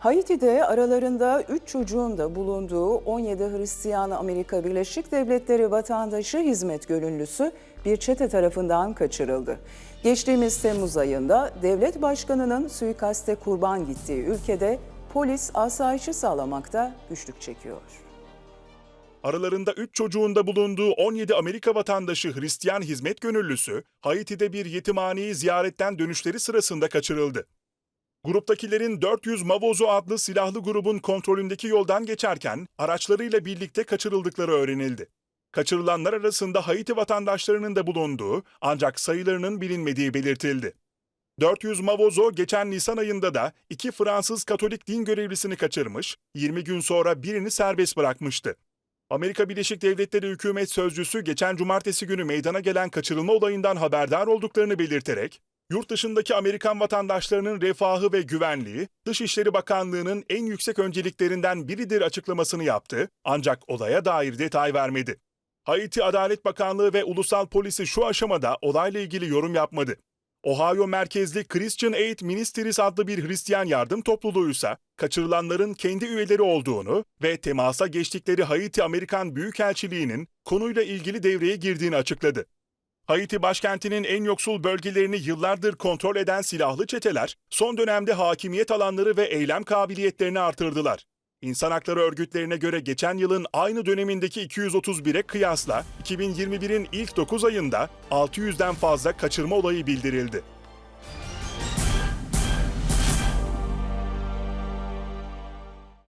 Haiti'de aralarında 3 çocuğun da bulunduğu 17 Hristiyan Amerika Birleşik Devletleri vatandaşı hizmet gönüllüsü bir çete tarafından kaçırıldı. Geçtiğimiz Temmuz ayında devlet başkanının suikaste kurban gittiği ülkede polis asayişi sağlamakta güçlük çekiyor. Aralarında 3 çocuğunda bulunduğu 17 Amerika vatandaşı Hristiyan hizmet gönüllüsü, Haiti'de bir yetimhaneyi ziyaretten dönüşleri sırasında kaçırıldı. Gruptakilerin 400 Mavozo adlı silahlı grubun kontrolündeki yoldan geçerken araçlarıyla birlikte kaçırıldıkları öğrenildi. Kaçırılanlar arasında Haiti vatandaşlarının da bulunduğu ancak sayılarının bilinmediği belirtildi. 400 Mavozo geçen Nisan ayında da iki Fransız Katolik din görevlisini kaçırmış, 20 gün sonra birini serbest bırakmıştı. Amerika Birleşik Devletleri hükümet sözcüsü geçen cumartesi günü meydana gelen kaçırılma olayından haberdar olduklarını belirterek, yurt dışındaki Amerikan vatandaşlarının refahı ve güvenliği, Dışişleri Bakanlığı'nın en yüksek önceliklerinden biridir açıklamasını yaptı ancak olaya dair detay vermedi. Haiti Adalet Bakanlığı ve Ulusal Polisi şu aşamada olayla ilgili yorum yapmadı. Ohio merkezli Christian Aid Ministries adlı bir Hristiyan yardım topluluğuysa kaçırılanların kendi üyeleri olduğunu ve temasa geçtikleri Haiti Amerikan Büyükelçiliği'nin konuyla ilgili devreye girdiğini açıkladı. Haiti başkentinin en yoksul bölgelerini yıllardır kontrol eden silahlı çeteler son dönemde hakimiyet alanları ve eylem kabiliyetlerini artırdılar. İnsan hakları örgütlerine göre geçen yılın aynı dönemindeki 231'e kıyasla 2021'in ilk 9 ayında 600'den fazla kaçırma olayı bildirildi.